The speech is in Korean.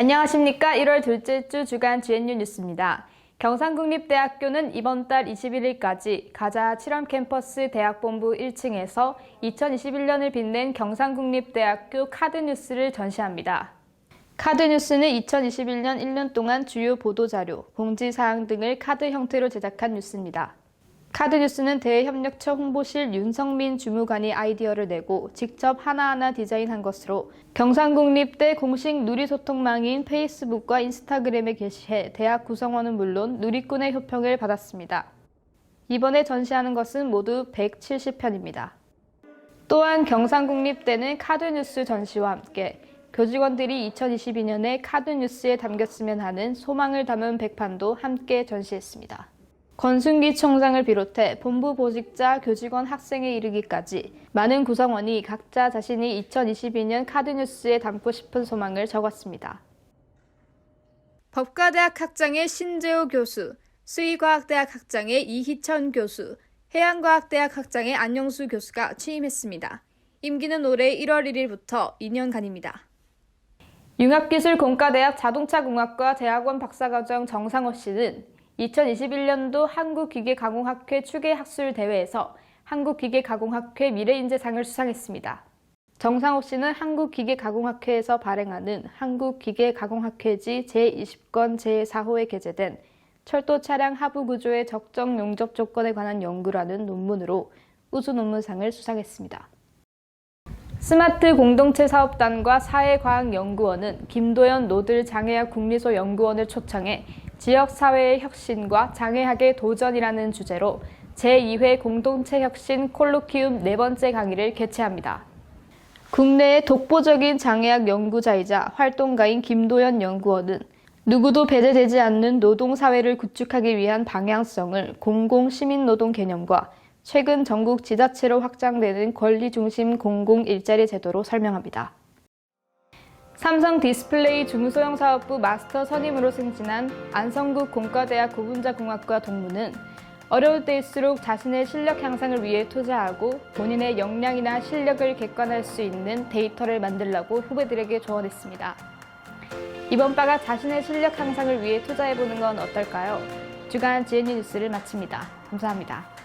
안녕하십니까. 1월 둘째 주 주간 GNU 뉴스입니다. 경상국립대학교는 이번 달 21일까지 가자 7원 캠퍼스 대학본부 1층에서 2021년을 빛낸 경상국립대학교 카드뉴스를 전시합니다. 카드뉴스는 2021년 1년 동안 주요 보도자료, 공지사항 등을 카드 형태로 제작한 뉴스입니다. 카드뉴스는 대협력처 홍보실 윤성민 주무관이 아이디어를 내고 직접 하나하나 디자인한 것으로 경상국립대 공식 누리소통망인 페이스북과 인스타그램에 게시해 대학 구성원은 물론 누리꾼의 효평을 받았습니다. 이번에 전시하는 것은 모두 170편입니다. 또한 경상국립대는 카드뉴스 전시와 함께 교직원들이 2022년에 카드뉴스에 담겼으면 하는 소망을 담은 백판도 함께 전시했습니다. 권순기 총장을 비롯해 본부 보직자, 교직원, 학생에 이르기까지 많은 구성원이 각자 자신이 2022년 카드뉴스에 담고 싶은 소망을 적었습니다. 법과대학 학장의 신재호 교수, 수의과학대학 학장의 이희천 교수, 해양과학대학 학장의 안영수 교수가 취임했습니다. 임기는 올해 1월 1일부터 2년간입니다. 융합기술공과대학 자동차공학과 대학원 박사과정 정상호 씨는 2021년도 한국기계가공학회 추계학술대회에서 한국기계가공학회 미래인재상을 수상했습니다. 정상호 씨는 한국기계가공학회에서 발행하는 한국기계가공학회지 제20권 제4호에 게재된 철도 차량 하부 구조의 적정 용접 조건에 관한 연구라는 논문으로 우수 논문상을 수상했습니다. 스마트 공동체 사업단과 사회과학연구원은 김도연 노들 장애학 국리소 연구원을 초청해 지역 사회의 혁신과 장애학의 도전이라는 주제로 제2회 공동체 혁신 콜로키움 네 번째 강의를 개최합니다. 국내의 독보적인 장애학 연구자이자 활동가인 김도연 연구원은 누구도 배제되지 않는 노동사회를 구축하기 위한 방향성을 공공시민노동 개념과 최근 전국 지자체로 확장되는 권리중심 공공 일자리 제도로 설명합니다. 삼성 디스플레이 중소형 사업부 마스터 선임으로 승진한 안성국 공과대학 고분자공학과 동무는 어려울 때일수록 자신의 실력 향상을 위해 투자하고 본인의 역량이나 실력을 객관할 수 있는 데이터를 만들라고 후배들에게 조언했습니다. 이번 바가 자신의 실력 향상을 위해 투자해보는 건 어떨까요? 주간 GNU 뉴스를 마칩니다. 감사합니다.